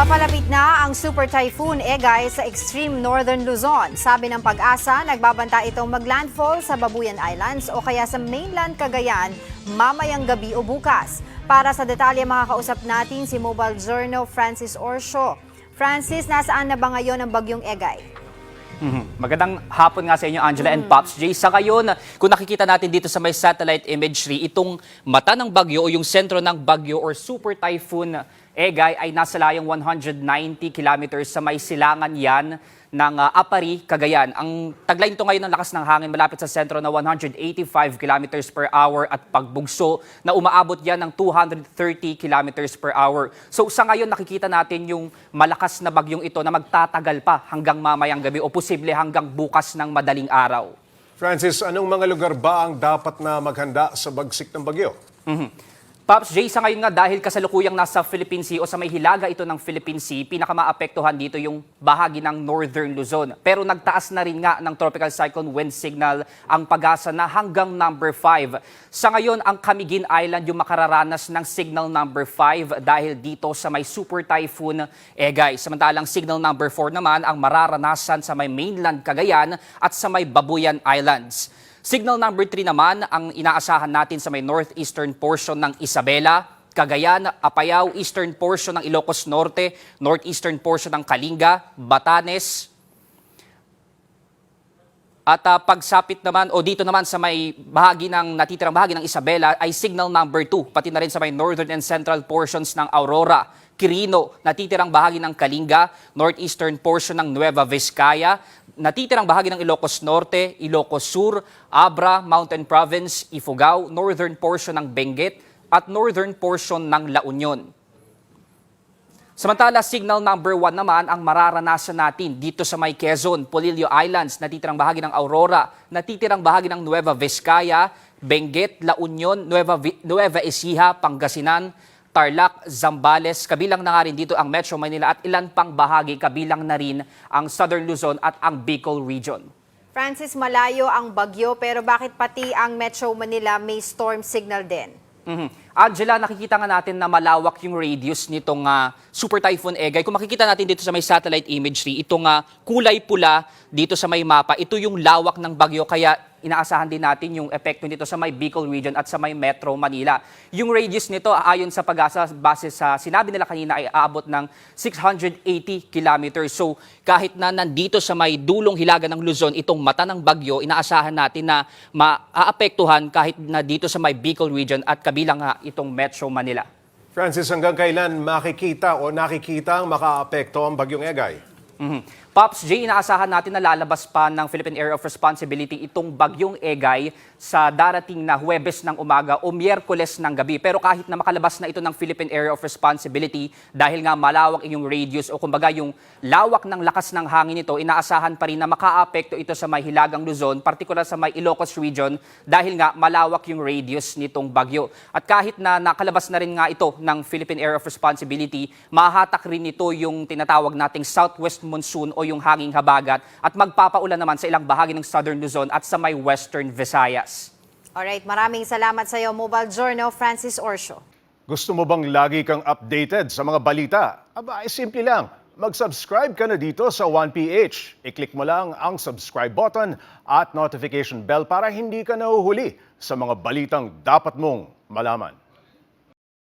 Papalapit na ang Super Typhoon Egay sa extreme northern Luzon. Sabi ng pag-asa, nagbabanta itong maglandfall sa Babuyan Islands o kaya sa mainland Cagayan mamayang gabi o bukas. Para sa detalye, makakausap natin si Mobile Journal Francis Orsho. Francis, nasaan na ba ngayon ang bagyong Egay? Mhm. Magandang hapon nga sa inyo, Angela and Pops J. Sa ngayon, kung nakikita natin dito sa may satellite imagery, itong mata ng bagyo o yung sentro ng bagyo or super typhoon Egay ay nasa layong 190 kilometers sa may silangan yan ng ah, Apari, Cagayan. Ang tagline ito ngayon ng lakas ng hangin malapit sa sentro na 185 kilometers per hour at pagbugso na umaabot yan ng 230 kilometers per hour. So sa ngayon nakikita natin yung malakas na bagyong ito na magtatagal pa hanggang mamayang gabi o posible hanggang bukas ng madaling araw. Francis, anong mga lugar ba ang dapat na maghanda sa bagsik ng bagyo? Pops Jay, sa ngayon nga dahil kasalukuyang nasa Philippine Sea o sa may hilaga ito ng Philippine Sea, pinakamaapektuhan dito yung bahagi ng Northern Luzon. Pero nagtaas na rin nga ng tropical cyclone wind signal ang pag-asa na hanggang number 5. Sa ngayon, ang Camiguin Island yung makararanas ng signal number 5 dahil dito sa may super typhoon Egay. Samantalang signal number 4 naman ang mararanasan sa may mainland Cagayan at sa may Babuyan Islands. Signal number 3 naman ang inaasahan natin sa may northeastern portion ng Isabela, Cagayan, Apayao, eastern portion ng Ilocos Norte, northeastern portion ng Kalinga, Batanes, at ah, pagsapit naman, o dito naman sa may bahagi ng natitirang bahagi ng Isabela ay signal number 2, pati na rin sa may northern and central portions ng Aurora, Quirino, natitirang bahagi ng Kalinga, northeastern portion ng Nueva Vizcaya, natitirang bahagi ng Ilocos Norte, Ilocos Sur, Abra, Mountain Province, Ifugao, northern portion ng Benguet, at northern portion ng La Union. Samantala, signal number 1 naman ang mararanasan natin dito sa may Quezon, Polillo Islands, natitirang bahagi ng Aurora, natitirang bahagi ng Nueva Vizcaya, Benguet, La Union, Nueva, Nueva Ecija, Pangasinan, Tarlac, Zambales, kabilang na nga rin dito ang Metro Manila at ilan pang bahagi kabilang na rin ang Southern Luzon at ang Bicol Region. Francis, malayo ang bagyo pero bakit pati ang Metro Manila may storm signal din? Mhm. Angela, nakikita nga natin na malawak yung radius nitong ah, Super Typhoon Egay. Kung makikita natin dito sa may satellite imagery, itong ah, kulay pula dito sa may mapa, ito yung lawak ng bagyo kaya inaasahan din natin yung epekto nito sa may Bicol region at sa may Metro Manila. Yung radius nito ayon sa pag-asa base sa sinabi nila kanina ay aabot ng 680 kilometers. So kahit na nandito sa may dulong hilaga ng Luzon itong mata ng bagyo, inaasahan natin na maaapektuhan kahit na dito sa may Bicol region at kabilang nga itong Metro Manila. Francis, hanggang kailan makikita o nakikita ang makaapekto ang bagyong Egay? Mhm. Pops J, inaasahan natin na lalabas pa ng Philippine Area of Responsibility itong bagyong Egay sa darating na Huwebes ng umaga o Miyerkules ng gabi. Pero kahit na makalabas na ito ng Philippine Area of Responsibility dahil nga malawak yung radius o kumbaga yung lawak ng lakas ng hangin nito, inaasahan pa rin na makaapekto ito sa may Hilagang Luzon, partikular sa may Ilocos region dahil nga malawak yung radius nitong bagyo. At kahit na nakalabas na rin nga ito ng Philippine Area of Responsibility, mahatak rin ito yung tinatawag nating southwest monsoon o yung hanging habagat at magpapaulan naman sa ilang bahagi ng southern Luzon at sa may western Visayas. Alright, maraming salamat sa iyo, Mobile Journal Francis Orsho. Gusto mo bang lagi kang updated sa mga balita? Aba, ay simple lang. Mag-subscribe ka na dito sa 1PH. I-click mo lang ang subscribe button at notification bell para hindi ka nahuhuli sa mga balitang dapat mong malaman.